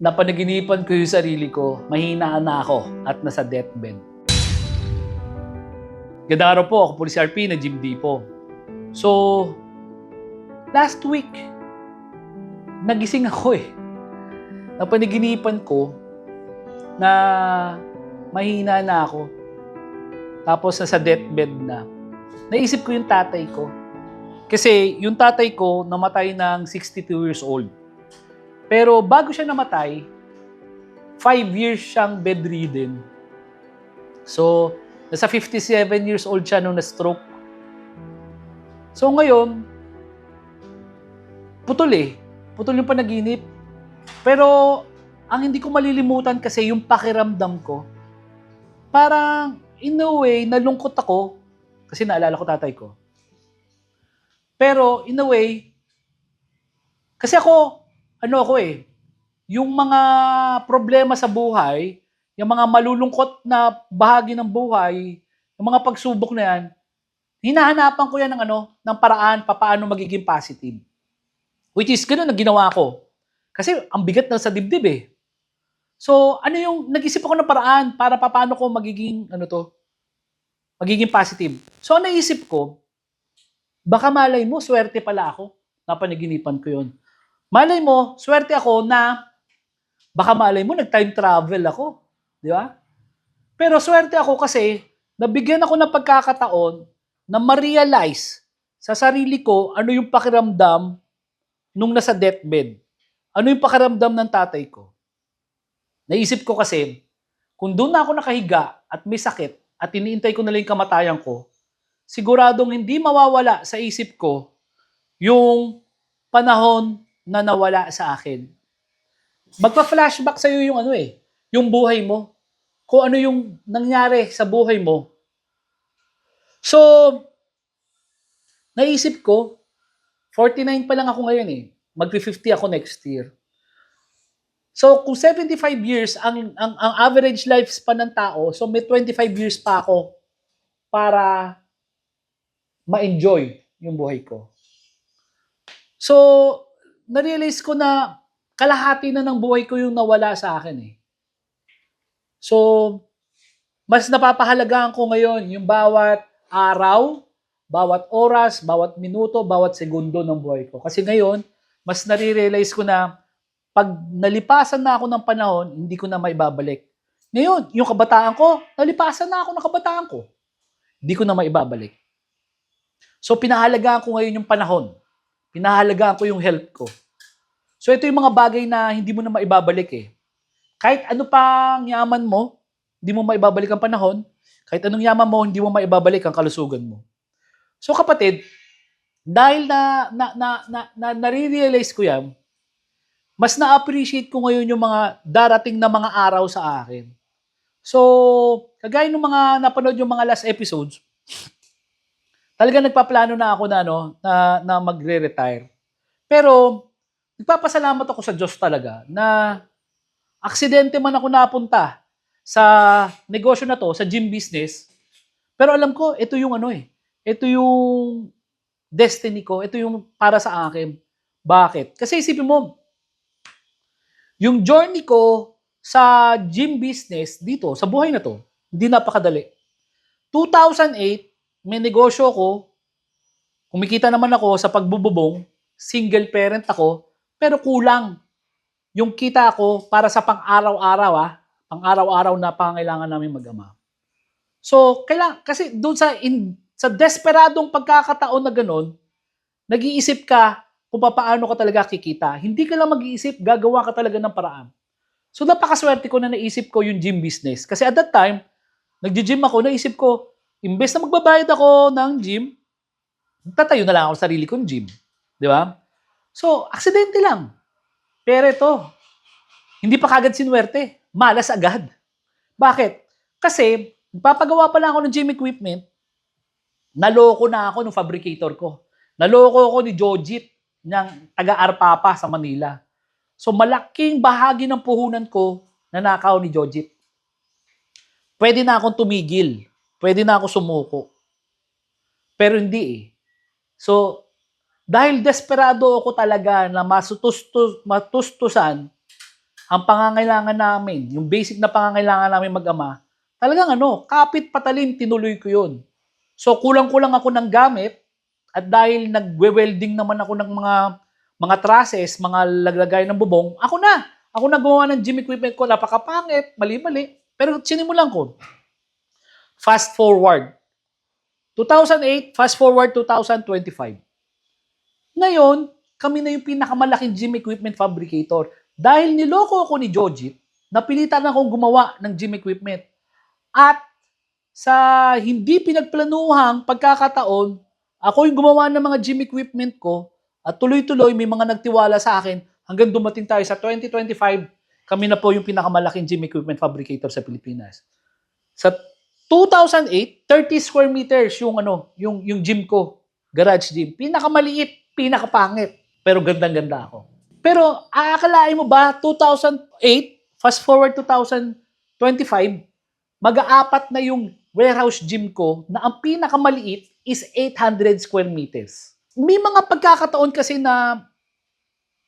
napanaginipan ko yung sarili ko, mahina na ako at nasa deathbed. Ganda araw po, ako po RP na Jim Dipo. So, last week, nagising ako eh. Napanaginipan ko na mahina na ako. Tapos nasa deathbed na. Naisip ko yung tatay ko. Kasi yung tatay ko namatay ng 62 years old. Pero bago siya namatay, 5 years siyang bedridden. So, nasa 57 years old siya nung na-stroke. So ngayon, putol eh. Putol yung panaginip. Pero, ang hindi ko malilimutan kasi yung pakiramdam ko, parang, in a way, nalungkot ako kasi naalala ko tatay ko. Pero, in a way, kasi ako, ano ako eh, yung mga problema sa buhay, yung mga malulungkot na bahagi ng buhay, yung mga pagsubok na yan, hinahanapan ko yan ng ano, ng paraan papaano magiging positive. Which is, ganun ang ginawa ko. Kasi ang bigat na sa dibdib eh. So, ano yung, nag-isip ako ng paraan para papaano ko magiging, ano to, magiging positive. So, ang naisip ko, baka malay mo, swerte pala ako. Napanaginipan ko yun. Malay mo, swerte ako na, baka malay mo, nag-time travel ako. Di ba? Pero swerte ako kasi, nabigyan ako ng pagkakataon na ma-realize sa sarili ko ano yung pakiramdam nung nasa deathbed. Ano yung pakiramdam ng tatay ko. Naisip ko kasi, kung doon na ako nakahiga at may sakit at iniintay ko na lang kamatayan ko, siguradong hindi mawawala sa isip ko yung panahon na nawala sa akin. Magpa-flashback sa'yo yung ano eh, yung buhay mo. Kung ano yung nangyari sa buhay mo. So, naisip ko, 49 pa lang ako ngayon eh. Mag-50 ako next year. So, kung 75 years ang, ang, ang average lifespan ng tao, so may 25 years pa ako para ma-enjoy yung buhay ko. So, na-realize ko na kalahati na ng buhay ko yung nawala sa akin eh. So, mas napapahalagaan ko ngayon yung bawat araw, bawat oras, bawat minuto, bawat segundo ng buhay ko. Kasi ngayon, mas nare-realize ko na pag nalipasan na ako ng panahon, hindi ko na maibabalik. Ngayon, yung kabataan ko, nalipasan na ako ng kabataan ko. Hindi ko na maibabalik. So, pinahalagaan ko ngayon yung panahon. Pinahalagaan ko yung health ko. So, ito yung mga bagay na hindi mo na maibabalik eh. Kahit ano pang yaman mo, hindi mo maibabalik ang panahon. Kahit anong yaman mo, hindi mo maibabalik ang kalusugan mo. So, kapatid, dahil na, na, na, na, na nare-realize ko yan, mas na-appreciate ko ngayon yung mga darating na mga araw sa akin. So, kagaya ng mga napanood yung mga last episodes, talaga nagpaplano na ako na, no, na, na magre-retire. Pero, nagpapasalamat ako sa Diyos talaga na aksidente man ako napunta sa negosyo na to, sa gym business. Pero alam ko, ito yung ano eh, ito yung destiny ko, ito yung para sa akin. Bakit? Kasi isipin mo, yung journey ko sa gym business dito, sa buhay na to, hindi napakadali. 2008, may negosyo ko, kumikita naman ako sa pagbububong, single parent ako, pero kulang yung kita ko para sa pang-araw-araw ah, pang-araw-araw na pangailangan namin mag-ama. So, kailang, kasi doon sa, in, sa desperadong pagkakataon na ganun, nag-iisip ka kung paano ka talaga kikita. Hindi ka lang mag-iisip, gagawa ka talaga ng paraan. So, napakaswerte ko na naisip ko yung gym business. Kasi at that time, nag-gym ako, naisip ko, imbes na magbabayad ako ng gym, tatayo na lang ako sa sarili kong gym. Di ba? So, aksidente lang. Pero ito, hindi pa kagad sinwerte. Malas agad. Bakit? Kasi, nagpapagawa pa lang ako ng gym equipment, naloko na ako ng fabricator ko. Naloko ako ni Jojit ng taga-Arpapa sa Manila. So, malaking bahagi ng puhunan ko nanakaw ni Jojit. Pwede na akong tumigil. Pwede na ako sumuko. Pero hindi eh. So, dahil desperado ako talaga na masutustus, matustusan ang pangangailangan namin, yung basic na pangangailangan namin mag-ama, talagang ano, kapit patalim, tinuloy ko yun. So, kulang-kulang ako ng gamit at dahil nagwe-welding naman ako ng mga mga trusses, mga laglagay ng bubong, ako na. Ako na gumawa ng gym equipment ko, napakapangit, mali-mali. Pero sinimulan ko. Fast forward. 2008, fast forward 2025. Ngayon, kami na yung pinakamalaking gym equipment fabricator. Dahil niloko ako ni Jojit, napilitan akong gumawa ng gym equipment. At sa hindi pinagplanuhang pagkakataon, ako yung gumawa ng mga gym equipment ko at tuloy-tuloy may mga nagtiwala sa akin hanggang dumating tayo sa 2025, kami na po yung pinakamalaking gym equipment fabricator sa Pilipinas. Sa 2008, 30 square meters yung ano, yung yung gym ko, garage gym. Pinakamaliit, pinakapangit, pero gandang-ganda ako. Pero aakalain mo ba 2008, fast forward 2025, mag-aapat na yung warehouse gym ko na ang pinakamaliit is 800 square meters. May mga pagkakataon kasi na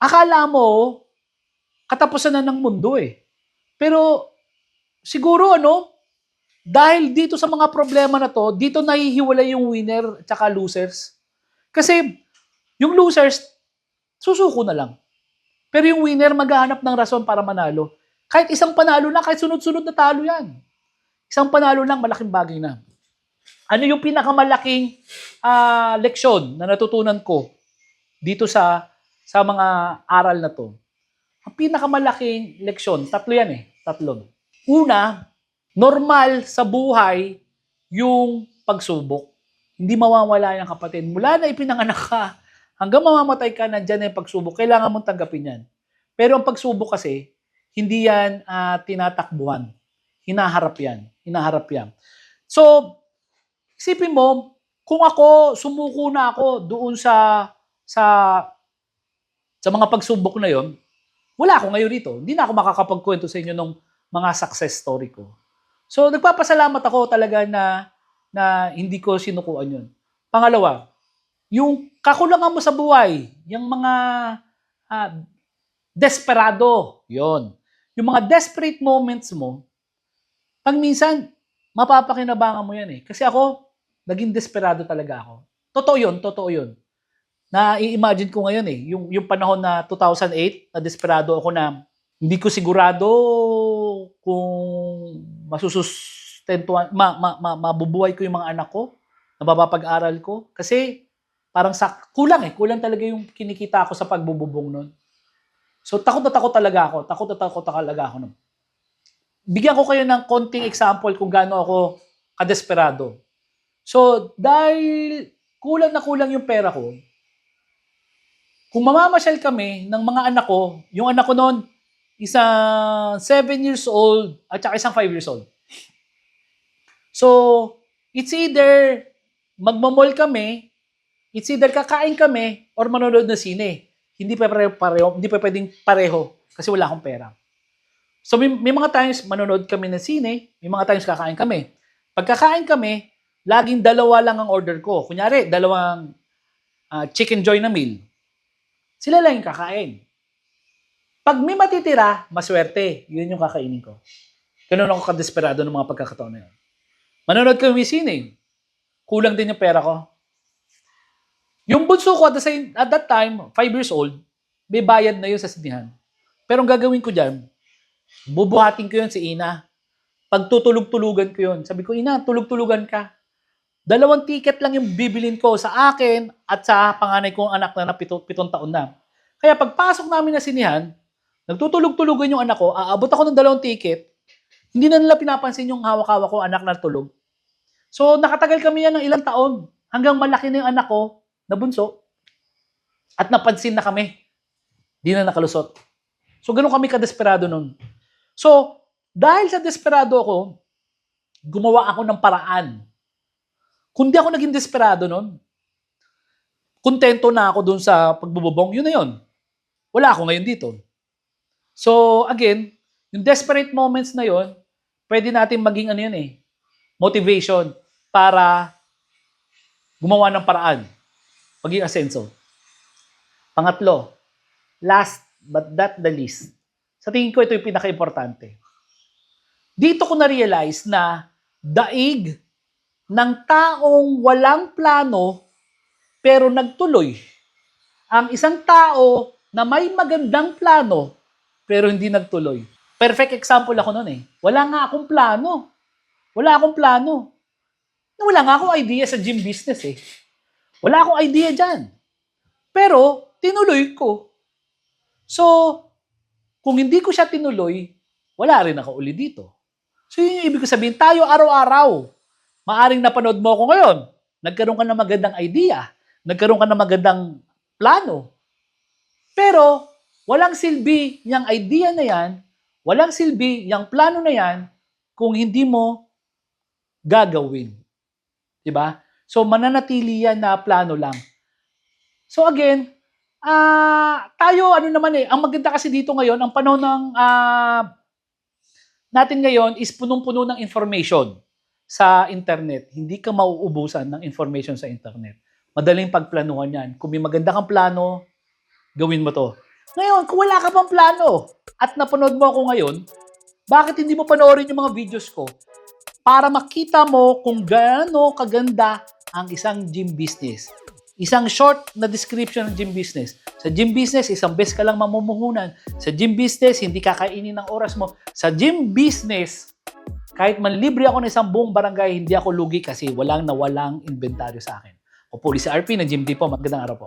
akala mo katapusan na ng mundo eh. Pero siguro ano, dahil dito sa mga problema na to, dito nahihiwalay yung winner at saka losers. Kasi yung losers, susuko na lang. Pero yung winner maghahanap ng rason para manalo. Kahit isang panalo na, kahit sunod-sunod na talo yan. Isang panalo lang, malaking bagay na. Ano yung pinakamalaking ah, leksyon na natutunan ko dito sa sa mga aral na to? Ang pinakamalaking leksyon, tatlo yan eh, tatlo. Una, normal sa buhay yung pagsubok. Hindi mawawala yan kapatid. Mula na ipinanganak ka, hanggang mamamatay ka, nandyan na yung pagsubok. Kailangan mong tanggapin yan. Pero ang pagsubok kasi, hindi yan ah, tinatakbuhan. Hinaharap yan. Hinaharap yan. So, isipin mo, kung ako, sumuko na ako doon sa sa sa mga pagsubok na yon, wala ako ngayon dito. Hindi na ako makakapagkwento sa inyo ng mga success story ko. So, nagpapasalamat ako talaga na na hindi ko sinukuan yun. Pangalawa, yung kakulangan mo sa buhay, yung mga ah, desperado, yon. Yung mga desperate moments mo, pag minsan, mapapakinabangan mo yan eh. Kasi ako, naging desperado talaga ako. Totoo yun, totoo yun. Na i-imagine ko ngayon eh, yung, yung panahon na 2008, na desperado ako na hindi ko sigurado kung masusustentuan, ma, ma, ma, mabubuhay ko yung mga anak ko, na mapapag-aral ko. Kasi parang sa, kulang eh, kulang talaga yung kinikita ko sa pagbububong nun. So takot na takot talaga ako, takot na takot talaga ako nun. Bigyan ko kayo ng konting example kung gaano ako kadesperado. So, dahil kulang na kulang yung pera ko, kung mamamasyal kami ng mga anak ko, yung anak ko noon, isang 7 years old at saka isang 5 years old. So, it's either magmamall kami, it's either kakain kami, or manonood ng sine. Hindi pa pareho, pareho, hindi pa pwedeng pareho kasi wala akong pera. So, may, may mga times manonood kami ng sine, may mga times kakain kami. Pagkakain kami, laging dalawa lang ang order ko. Kunyari, dalawang ah, chicken joy na meal. Sila lang yung kakain. Pag may matitira, maswerte. Yun yung kakainin ko. Ganun ako kadesperado ng mga pagkakataon na yun. Manonood kami ng sine. Kulang din yung pera ko. Yung bunso ko at, the same, at that time, 5 years old, may bayad na yun sa sinihan. Pero ang gagawin ko dyan, bubuhatin ko yun si Ina. Pagtutulog-tulugan ko yun. Sabi ko, Ina, tulog-tulugan ka. Dalawang ticket lang yung bibilin ko sa akin at sa panganay kong anak na na pito, pitong taon na. Kaya pagpasok namin na sinihan, nagtutulog-tulugan yung anak ko, aabot ako ng dalawang ticket, hindi na nila pinapansin yung hawak-hawak ko anak na tulog. So nakatagal kami yan ng ilang taon hanggang malaki na yung anak ko na bunso at napansin na kami. Di na nakalusot. So ganun kami kadesperado nun. So dahil sa desperado ako, gumawa ako ng paraan kung di ako naging desperado nun, kontento na ako dun sa pagbububong, yun na yun. Wala ako ngayon dito. So, again, yung desperate moments na yun, pwede natin maging ano yun eh, motivation para gumawa ng paraan. Maging asenso. Pangatlo, last but not the least, Sa tingin ko ito yung pinaka-importante. Dito ko na-realize na daig ng taong walang plano pero nagtuloy. Ang isang tao na may magandang plano pero hindi nagtuloy. Perfect example ako noon eh. Wala nga akong plano. Wala akong plano. Wala nga akong idea sa gym business eh. Wala akong idea dyan. Pero, tinuloy ko. So, kung hindi ko siya tinuloy, wala rin ako uli dito. So, yun yung ibig ko sabihin, tayo araw-araw. Maaring napanood mo ako ngayon. Nagkaroon ka ng magandang idea. Nagkaroon ka ng magandang plano. Pero, walang silbi yung idea na yan, walang silbi yung plano na yan, kung hindi mo gagawin. 'Di ba? So mananatili yan na plano lang. So again, ah tayo ano naman eh, ang maganda kasi dito ngayon, ang panahon ng ah, natin ngayon is punong-puno ng information sa internet. Hindi ka mauubusan ng information sa internet. Madaling pagplanuhan yan. Kung may maganda kang plano, gawin mo to. Ngayon, kung wala ka pang plano at napanood mo ako ngayon, bakit hindi mo panoorin yung mga videos ko? Para makita mo kung gaano kaganda ang isang gym business. Isang short na description ng gym business. Sa gym business, isang beses ka lang mamumuhunan. Sa gym business, hindi kakainin ng oras mo. Sa gym business, kahit man libre ako ng isang buong barangay, hindi ako lugi kasi walang nawalang inventaryo sa akin. O po, si RP ng Gym Depot. Magandang araw po.